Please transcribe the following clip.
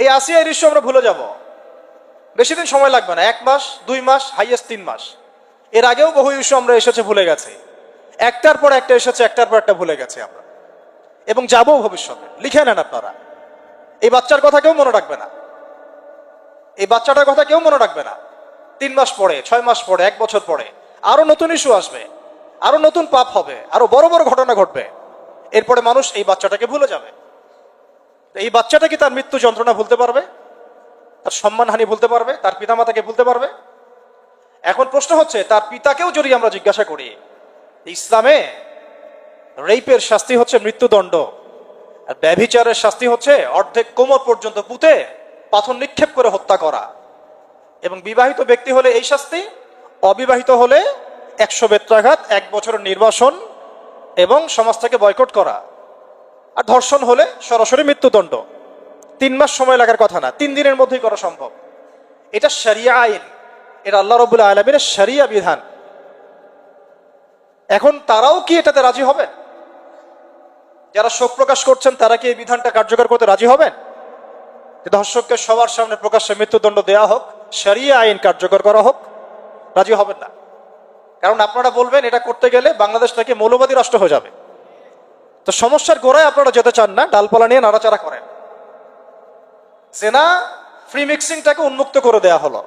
এই আসিয়া এই দৃশ্য আমরা ভুলে যাব। বেশি দিন সময় লাগবে না, এক মাস, দুই মাস হাইয়েস্ট তিন মাস। এর আগেও বহু ইস্যু আমরা এসেছে ভুলে গেছি। একটার পর একটা এসেছে, একটার পর একটা ভুলে গেছি আমরা। এবং যাব ভবিষ্যতে। লিখে নেন আপনারা। এই বাচ্চার কথা কেউ মনে রাখবে না। এই বাচ্চাটার কথা কেউ মনে রাখবে না। তিন মাস পরে, ছয় মাস পরে, এক বছর পরে, আরও নতুন ইস্যু আসবে। আরও নতুন পাপ হবে। আরও বড় বড় ঘটনা ঘটবে। এরপরে মানুষ এই বাচ্চাটাকে ভুলে যাবে। এই বাচ্চাটা কি তার মৃত্যু যন্ত্রণা ভুলতে পারবে? তার সম্মানহানি ভুলতে পারবে? তার পিতামাতাকে ভুলতে পারবে? এখন প্রশ্ন হচ্ছে, তার পিতাকেও যদি আমরা জিজ্ঞাসা করি, ইসলামে রেপের শাস্তি হচ্ছে মৃত্যুদণ্ড, আর ব্যভিচারের শাস্তি হচ্ছে অর্ধেক কোমর পর্যন্ত পুঁতে পাথর নিক্ষেপ করে হত্যা করা। এবং বিবাহিত ব্যক্তি হলে এই শাস্তি, অবিবাহিত হলে একশো বেত্রাঘাত, এক বছরের নির্বাসন এবং সমাজ থেকে বয়কট করা। আর ধর্ষণ হলে সরাসরি মৃত্যুদণ্ড। তিন মাস সময় লাগার কথা না, তিন দিনের মধ্যেই করা সম্ভব। এটা শরিয়া আইন, এটা আল্লাহ রবুল্লা আলমীর শরিয়া বিধান। এখন তারাও কি এটাতে রাজি হবে? যারা শোক প্রকাশ করছেন, তারা কি এই বিধানটা কার্যকর করতে রাজি হবেন? ধর্ষককে সবার সামনে প্রকাশ্যে মৃত্যুদণ্ড দেওয়া হোক, শরিয়া আইন কার্যকর করা হোক, রাজি হবেন না। কারণ আপনারা বলবেন, এটা করতে গেলে বাংলাদেশ নাকি মৌলবাদী রাষ্ট্র হয়ে যাবে। তো সমস্যার গোড়ায় আপনারা যেতে চান না, ডালপালা নিয়ে নাড়াচাড়া করেন। জেনা ফ্রি মিক্সিংটাকে উন্মুক্ত করে দেয়া হলো।